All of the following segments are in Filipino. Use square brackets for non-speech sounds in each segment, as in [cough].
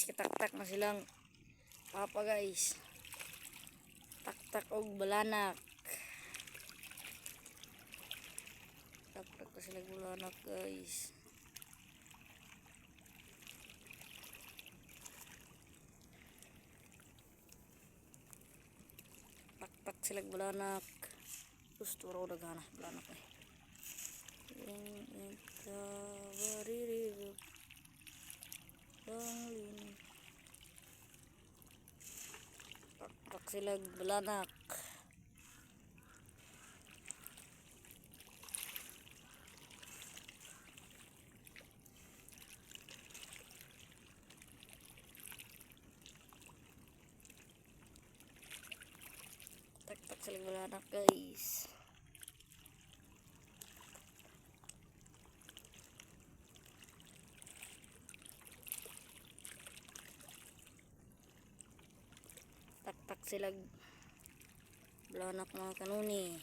guys, kitaktak na silang papa guys. Taktak og balanak. Taktak na silang balanak guys. Taktak silang balanak. Gusto raw naghanap balanak eh. Yung ikabaririgo ang lin. Taktak silang balanak. Taktak silang balanak guys. Taktak silag balanak mga kanuni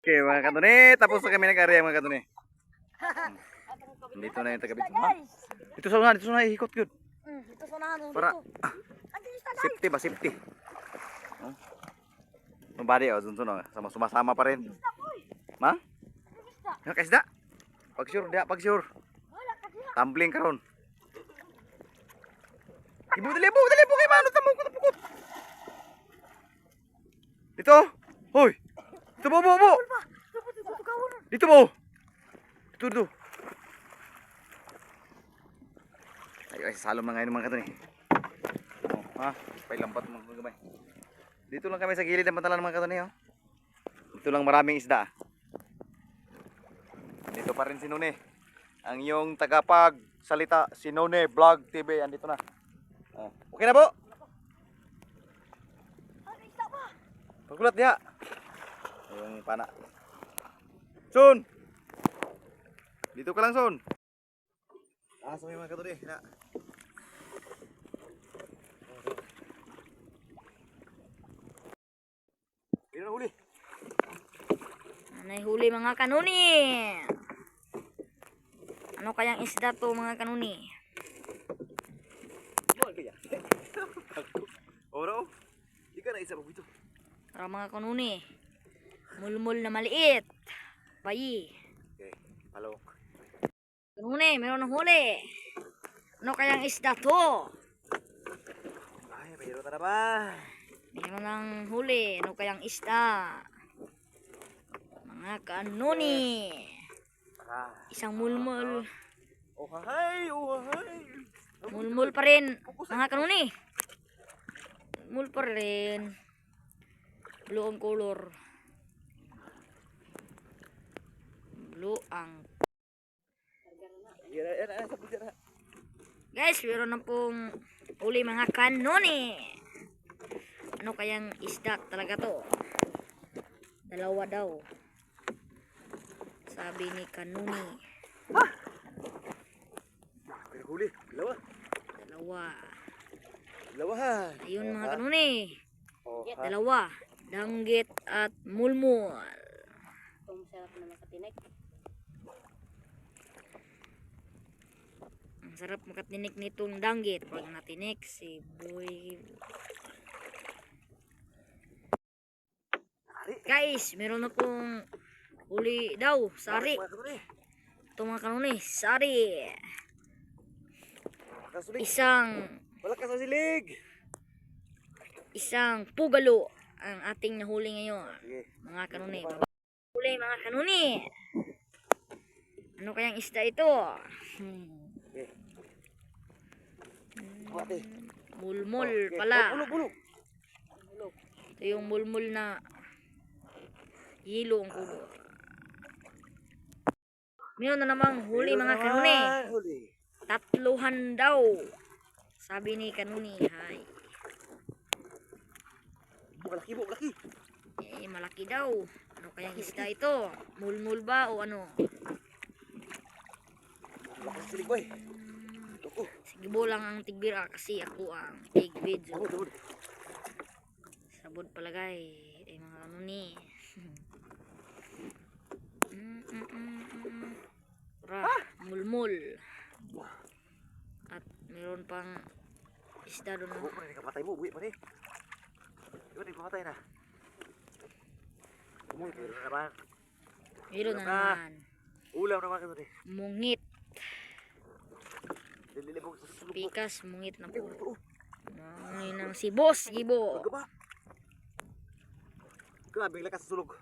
Okay mga katuni, tapos na kami nag-area mga katuni. Dito na yung taga Ha? Dito sa una, dito sa una, ihikot yun. Hmm, ito sa nahan Para, safety ba, safety. Oh. Mabadi oh, dun no, sama sumasama pa rin. Ma? Yung kaisda? Pag sure, dia, pag sure. Tumbling karon. Ibu dali, ibu dali, ibu kay mano tamo ko tapukot. Dito. Hoy. Dito mo, mo, mo. Dito mo. Dito, dito. Ayo, ay, salom na ngayon mga katuni. Oh, ha? Pailampat mo gamay. Dito lang kami sa gilid ng pantalan mga katuni, oh. Dito lang maraming isda. Dito pa rin si Nune. Ang iyong tagapag salita, si Nune Vlog TV. Andito na. Oh. Okay na po? Pagkulat niya. Yung pana. Sun! Dito ka lang, Sun. Ah, sa mga katuni. Na. Dito na huli. Anay huli mga kanuni ano kayang isda to mga kanuni Buwan kaya. [laughs] Oro. Di ka na isa dito. para mga kanuni mulmul na maliit bayi Okay. Hello. kanuni meron ng huli ano kayang isda to Ay, pero na ba? Meron ng huli. Ano kayang isda? Mga kanuni. Isang mulmul. Oh, hay, oh, hay. mulmul pa rin. Mga kanuni. Mulmul pa rin. Blue ang color. Blue ang guys meron na pong huli mga kanuni ano kayang isda talaga to? Dalawa daw. Sabi ni kanuni. Pero huli, dalawa. dalawa. Dalawa. Ha. ayun mga kanuni. Oh, ha? dalawa. Danggit at mulmul. Ang sarap makatinik nitong danggit. Pag natinik si boy guys meron na pong huli daw sari ito mga kanuni sari isang Wala ka sa silig. isang pugalo ang ating nahuli ngayon mga kanuni. Huli mga kanuni. Ano kayang isda ito? Hmm. Mulmul pala. Oh, bulog. Ito yung mulmul na hilo ang kulo. Meron na namang huli mga kanuni. Tatluhan daw. Sabi ni kanuni. Hay. Malaki, bu, malaki. Eh, malaki daw. Ano kayang isda ito? Mulmul ba o ano? Sa silig, boy. Sige bo lang ang tigbira kasi ako ang tabod. Sabod palagay. Ay mga ano ni. Mulmul. At meron pang isda doon. Tabod na- pa rin, kapatay mo, buwi pa rin. Yun, kapatay na. Umuwi, pero na naman. Meron na naman. Ulam naman ka doon eh. Mungit. Pikas, mungit na po. ito, oh. Ang si Boss Gibo. Grabe lakas sa sulog.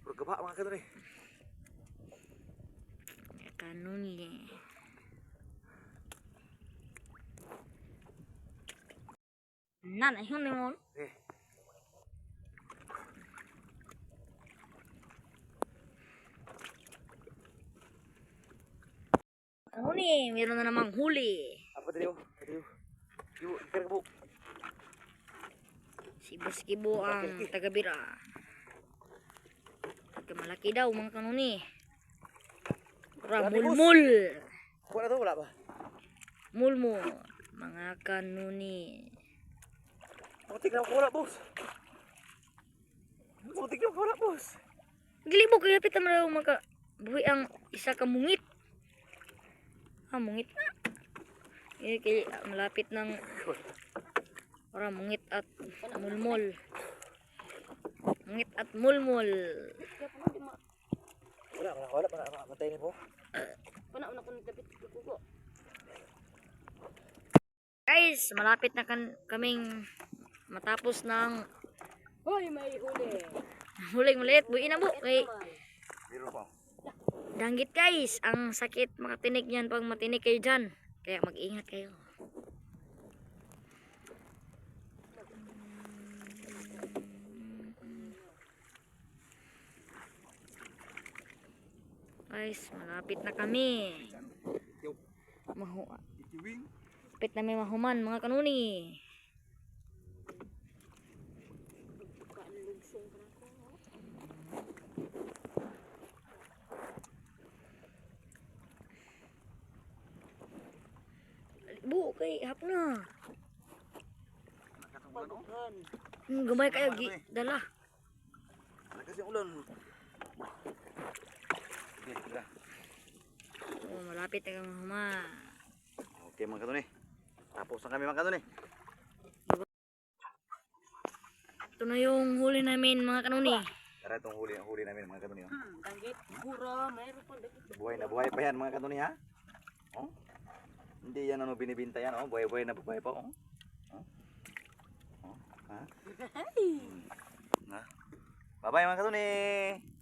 Pagkaba mga kadon eh. Kanon niya. Nan, ayun ni mo. Eh, Ano ni? Meron na namang huli. apa tadi oh? Tadi oh. Yuk, ikan kebo. Si Boss Gibo ang tagabira. Malaki daw mga kanuni. Ra mulmul. Kuat atau wala ba? Mulmul. Mga kanuni. Putik na wala, boss. Putik na wala, boss. Gilibo kaya pita mo daw maka buhi ang isa ka mungit. Ah, mungit na. Eh, kaya malapit ng para mungit at mulmul. Mungit at mulmul. Wala, wala, wala, wala, wala, matay ni po. Guys, malapit na kan kaming matapos ng Hoy, may huli. [laughs] huling maliit. Buhi na bu. Kay pa. danggit guys. Ang sakit makatinig niyan pag matinig kayo dyan. Kaya mag-ingat kayo. Guys, malapit na kami. Mahu Ikiwing. Malapit na may mahuman mga kanuni. Bu, kay hap na. Oh. Hmm, gamay kayo, gi, dala. Yung ulan. Okay, tira. Oh, malapit na kang mahuman. Okay, mga kadun eh. Tapos na kami mga kadun eh. Ito na yung huli namin mga kanuni. Tara itong huli, ang huli namin mga kadun eh. oh. Hmm, danggit. Hura, mayroon pa. Buhay na buhay pa yan mga kadun eh, ha. Oh. Hindi yan ano binibinta yan, oh. Buhay-buhay na buhay pa, oh. Oh. Oh. Ha? [laughs] Hmm. Ha? Bye-bye mga kadun eh.